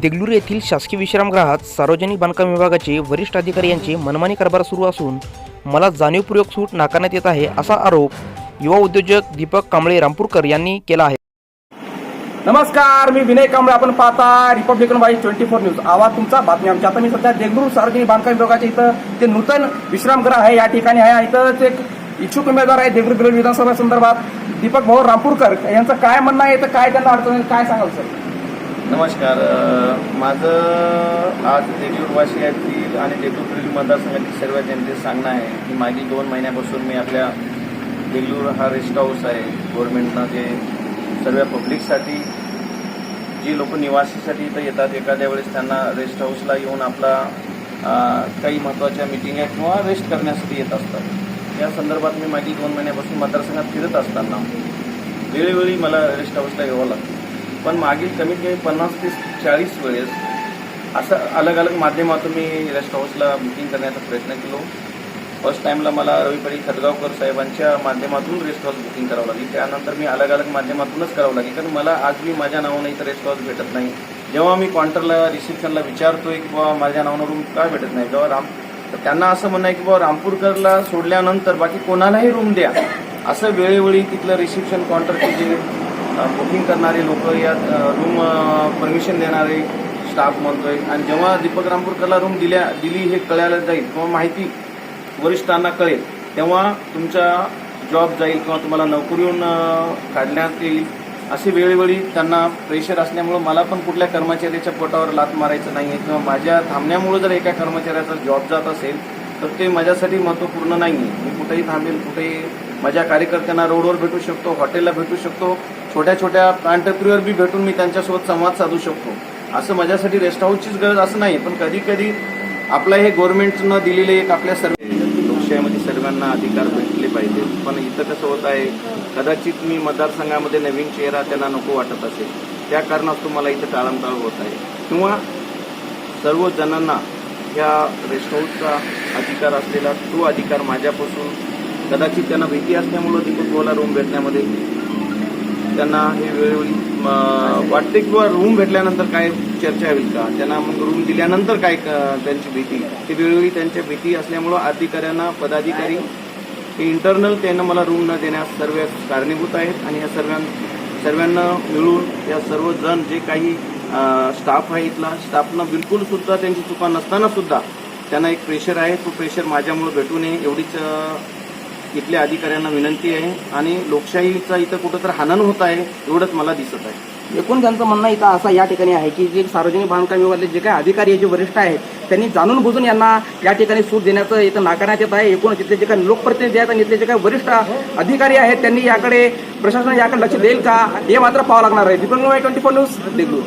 देगलूर येथील शासकीय विश्रामगृहात सार्वजनिक बांधकाम विभागाचे वरिष्ठ अधिकारी यांचे मनमानी कारभार सुरू असून मला जाणीवपूर्वक सूट नाकारण्यात येत आहे असा आरोप युवा उद्योजक दीपक कांबळे रामपूरकर यांनी केला आहे. नमस्कार मी विनय कांबळे. आपण पाहता Republican wise twenty four news आवाज तुमचा बातमी आमची. आता मी सध्या देगलूर सार्वजनिक बांधकाम विभागाच्या इथं ते नूतन विश्रामगृह आहे या ठिकाणी आहे. इथं एक इच्छुक उमेदवार आहे देगलूर विधानसभा संदर्भात दीपक भाऊ रामपूरकर. यांचं काय म्हणणं आहे? तर काय त्यांना अडचण काय सांगाल सर? नमस्कार माझं आज देगलूरवासी येथील आणि देगलूर मतदारसंघातील सर्व जनतेचं सांगणं आहे की मागील दोन महिन्यापासून मी आपल्या देगलूर हा रेस्ट हाऊस आहे. गव्हर्नमेंटनं जे सर्व पब्लिकसाठी जी लोक निवासीसाठी इथं येतात एखाद्या वेळेस त्यांना रेस्ट हाऊसला येऊन आपला काही महत्त्वाच्या मिटिंग किंवा रेस्ट करण्यासाठी येत असतात. या संदर्भात मी मागील दोन महिन्यापासून मतदारसंघात फिरत असताना वेळोवेळी मला रेस्ट हाऊसला यावं लागतं. पण मागील कमीत कमी पन्नास ते चाळीस वेळेस असं अलग अलग माध्यमातून मी रेस्ट हाऊसला बुकिंग करण्याचा प्रयत्न केलो. फर्स्ट टाईमला मला रविपारी खतगावकर साहेबांच्या माध्यमातून रेस्ट हाऊस बुकिंग करावं लागली. त्यानंतर मी अलग अलग माध्यमातूनच करावं लागेल. कारण मला आज मी माझ्या नावानं इथं रेस्ट हाऊस भेटत नाही. जेव्हा मी काउंटरला रिसेप्शनला विचारतोय की बाबा माझ्या नावानं रूम का भेटत नाही? जेव्हा राम तर त्यांना असं म्हणणं आहे की बाबा रामपूरकरला सोडल्यानंतर बाकी कोणालाही रूम द्या. असं वेळोवेळी तिथलं रिसेप्शन काउंटरचे जे बुकिंग करणारे लोक या रूम परमिशन देणारे स्टाफ म्हणतोय. आणि जेव्हा दीपक रामपूरकरला रूम दिल्या दिली हे कळायला जाईल किंवा माहिती वरिष्ठांना कळेल तेव्हा तुमचा जॉब जाईल किंवा तुम्हाला नोकरीहून काढण्यात येईल. असे वेळोवेळी त्यांना प्रेशर असल्यामुळं मला पण कुठल्या कर्मचाऱ्याच्या पोटावर लात मारायचं नाही आहे किंवा माझ्या थांबण्यामुळं जर एका कर्मचाऱ्याचा जॉब जात असेल तर ते माझ्यासाठी महत्त्वपूर्ण नाही आहे मी कुठेही थांबेल कुठेही माझ्या कार्यकर्त्यांना रोडवर भेटू शकतो हॉटेलला भेटू शकतो छोट्या छोट्या एंटरप्रियर बी भेटून मी त्यांच्यासोबत संवाद साधू शकतो. असं माझ्यासाठी रेस्ट हाऊसचीच गरज असं नाही पण कधी कधी आपलं हे गव्हर्नमेंटनं दिलेले एक आपल्या सर्व लोकशाहीमध्ये सर्वांना अधिकार भेटले पाहिजेत. पण इथं कसं होत आहे कदाचित मी मतदारसंघामध्ये नवीन चेहरा त्यांना नको वाटत असेल. त्या कारणास्तव मला इथं टाळमटाळ होत आहे. किंवा सर्व जणांना या रेस्ट हाऊसचा अधिकार असलेला तो अधिकार माझ्यापासून कदाचित त्यांना भीती असल्यामुळं दीपक तुम्हाला रूम भेटण्यामध्ये त्यांना हे वेळोवेळी वाटते किंवा रूम भेटल्यानंतर काय चर्चा होईल का? त्यांना मग रूम दिल्यानंतर काय त्यांची भीती? ते वेळोवेळी त्यांच्या भीती असल्यामुळं अधिकाऱ्यांना पदाधिकारी हे इंटरनल त्यांना मला रूम न देण्यास सर्व कारणीभूत आहेत आणि या सर्वां सर्वांना मिळून या सर्वजण जे काही स्टाफ आहे इथला स्टाफनं बिलकुल सुद्धा त्यांची चुका नसताना सुद्धा त्यांना एक प्रेशर आहे. तो प्रेशर माझ्यामुळे भेटू नये एवढीच इथल्या अधिकाऱ्यांना विनंती आहे आणि लोकशाहीचा इथं कुठं तर हनन होत आहे एवढंच मला दिसत आहे. एकूण त्यांचं म्हणणं इथं असं या ठिकाणी आहे की जे सार्वजनिक बांधकाम विभागातले जे काही अधिकारी आहे, जे वरिष्ठ आहेत त्यांनी जाणून बुजून यांना या ठिकाणी सूट देण्याचं इथं नाकारण्यात येत आहे. एकूण तिथले जे काही लोकप्रतिनिधी आहेत आणि इथले जे काही वरिष्ठ अधिकारी आहेत त्यांनी याकडे प्रशासन याकडे लक्ष देईल का? हे मात्र पाहावं लागणार आहे. Deepak twenty four news Degloor